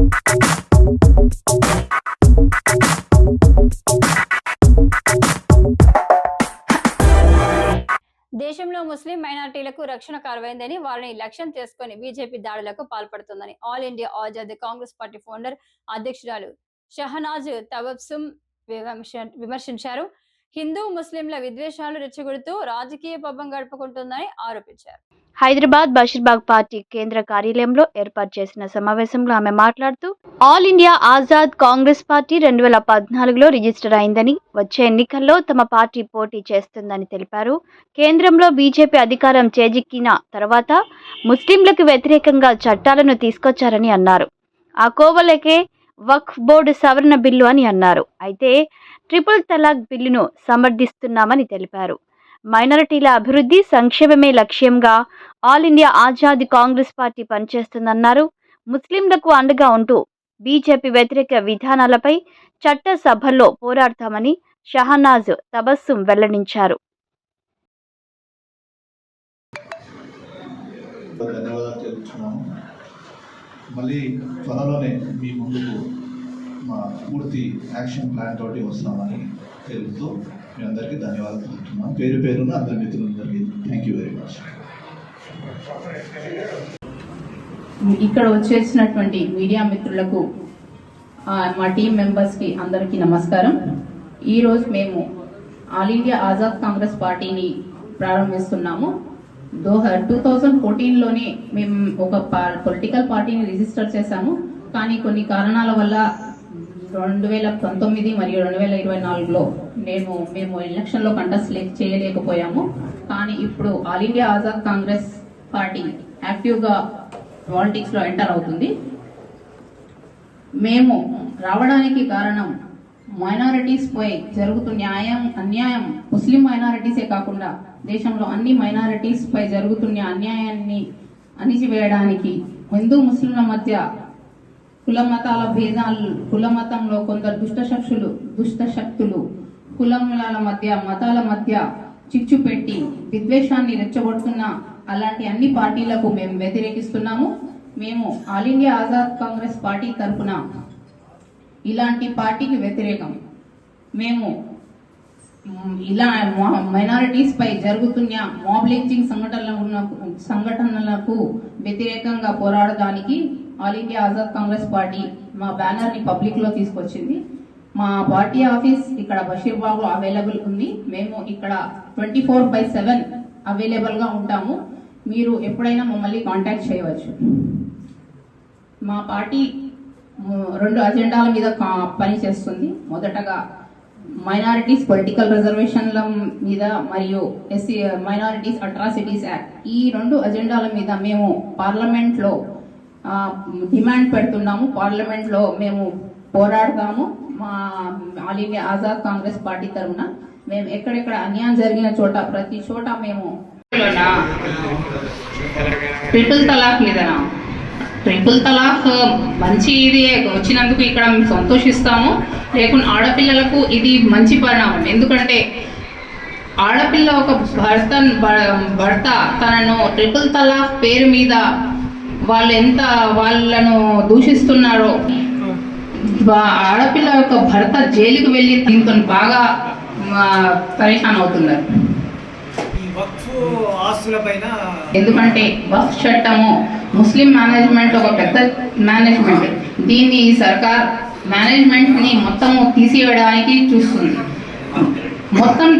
దేశంలో ముస్లిం మైనార్టీలకు రక్షణ కరువైందని వారిని లక్ష్యం చేసుకుని బీజేపీ దాడులకు పాల్పడుతుందని all India Azad Congress party founder అధ్యక్షురాలు షహనాజ్ తబస్సుం విమర్శించారు. హిందూ ముస్లింల విద్వేషాలు రెచ్చగొడుతూ రాజకీయ పబ్బం గడుపుకుంటుందని ఆరోపించారు. హైదరాబాద్ బషీర్బాగ్ పార్టీ కేంద్ర కార్యాలయంలో ఏర్పాటు చేసిన సమావేశంలో ఆమె మాట్లాడుతూ all India Azad Congress party రెండు వేల పద్నాలుగులో రిజిస్టర్ అయిందని వచ్చే ఎన్నికల్లో తమ పార్టీ పోటీ చేస్తుందని తెలిపారు. కేంద్రంలో బీజేపీ అధికారం చేజిక్కిన తర్వాత ముస్లింలకు వ్యతిరేకంగా చట్టాలను తీసుకొచ్చారని అన్నారు. ఆ కోవలకే వక్ఫ్ బోర్డు సవరణ బిల్లు అని అన్నారు. అయితే ట్రిపుల్ తలాక్ బిల్లును సమర్థిస్తున్నామని తెలిపారు. మైనారిటీల అభివృద్ధి సంక్షేమమే లక్ష్యంగా all India Azad Congress party పనిచేస్తుందన్నారు. ముస్లింలకు అండగా ఉంటూ బీజేపీ వ్యతిరేక విధానాలపై చట్టసభల్లో పోరాడతామని షహనాజ్ తబస్సుం వెల్లడించారు. ధన్యవాదాలు మళ్ళీ త్వరలోనే మీ ముందుకు పూర్తి యాక్షన్ ప్లాన్ తోటి వస్తామని తెలుపుతూ మీ అందరికీ ధన్యవాదాలు తెలుపుతున్నాం. పేరు పేరున అందరి మిత్రులందరికీ థ్యాంక్ యూ వెరీ మచ్ ఇక్కడ వచ్చేసినటువంటి మీడియా మిత్రులకు మా టీం మెంబర్స్కి అందరికీ నమస్కారం. ఈరోజు మేము ఆల్ ఇండియా ఆజాద్ కాంగ్రెస్ పార్టీని ప్రారంభిస్తున్నాము. దో టూ థౌజండ్ ఫోర్టీన్లోనే మేము ఒక పొలిటికల్ పార్టీని రిజిస్టర్ చేశాము. కానీ కొన్ని కారణాల వల్ల రెండు వేల పంతొమ్మిది మరియు రెండు వేల ఇరవై నాలుగులో మేము మేము ఎలక్షన్లో కంటెస్ట్ లే చేయలేకపోయాము. కానీ ఇప్పుడు all India Azad Congress party యాక్టివ్గా పాలిటిక్స్లో ఎంటర్ అవుతుంది. మేము రావడానికి కారణం మైనారిటీస్ పై జరుగుతున్న న్యాయం అన్యాయం ముస్లిం మైనారిటీసే కాకుండా దేశంలో అన్ని మైనారిటీస్ పై జరుగుతున్న అన్యాయాన్ని అణిచివేయడానికి హిందూ ముస్లింల మధ్య కుల మతాల భేదాలు కుల మతంలో కొందరు దుష్ట శక్తులు దుష్ట శక్తులు కులముల మధ్య మతాల మధ్య చిచ్చు పెట్టి విద్వేషాన్ని రెచ్చగొడుతున్న అలాంటి అన్ని పార్టీలకు మేము వ్యతిరేకిస్తున్నాము. మేము all India Azad Congress party తరఫున ఇలాంటి పార్టీకి వ్యతిరేకం. మేము ఇలా మైనారిటీస్ పై జరుగుతున్న మాబ్ లించింగ్ సంఘటనలకు సంఘటనలకు వ్యతిరేకంగా పోరాడడానికి all India Azad Congress party మా బ్యానర్ని పబ్లిక్లో తీసుకొచ్చింది. మా పార్టీ ఆఫీస్ ఇక్కడ బషీర్బాగ్లో అవైలబుల్ ఉంది. మేము ఇక్కడ ట్వంటీ ఫోర్ బై సెవెన్ అవైలబుల్గా ఉంటాము. మీరు ఎప్పుడైనా మమ్మల్ని కాంటాక్ట్ చేయవచ్చు. మా పార్టీ రెండు అజెండాల మీద కా- పనిచేస్తుంది మొదటగా మైనారిటీస్ పొలిటికల్ రిజర్వేషన్ల మీద మరియు ఎస్సీ మైనారిటీస్ అట్రాసిటీస్ యాక్ట్ ఈ రెండు అజెండాల మీద మేము పార్లమెంట్లో డిమాండ్ పెడుతున్నాము. పార్లమెంట్లో మేము పోరాడతాము. మా all India Azad Congress party తరఫున మేము ఎక్కడెక్కడ అన్యాయం జరిగిన చోట ప్రతి చోట మేము ట్రిపుల్ తలాక్ మీదనా? ట్రిపుల్ తలాక్ మంచి ఇది వచ్చినందుకు ఇక్కడ మేము సంతోషిస్తాము. లేకుండా ఆడపిల్లలకు ఇది మంచి పరిణామం. ఎందుకంటే ఆడపిల్ల ఒక భర్త భర్త తనను ట్రిపుల్ తలాక్ పేరు మీద వాళ్ళు ఎంత వాళ్ళను దూషిస్తున్నారో. ఆడపిల్ల యొక్క భర్త జైలుకు వెళ్ళి దీంతో బాగా పరేషాన్ అవుతున్నారు. ఎందుకంటే వక్ఫ్ చట్టము ముస్లిం మేనేజ్మెంట్ ఒక పెద్ద మేనేజ్మెంట్. దీన్ని ఈ సర్కార్ మేనేజ్మెంట్ని మొత్తము తీసివేయడానికి చూస్తుంది. మొత్తం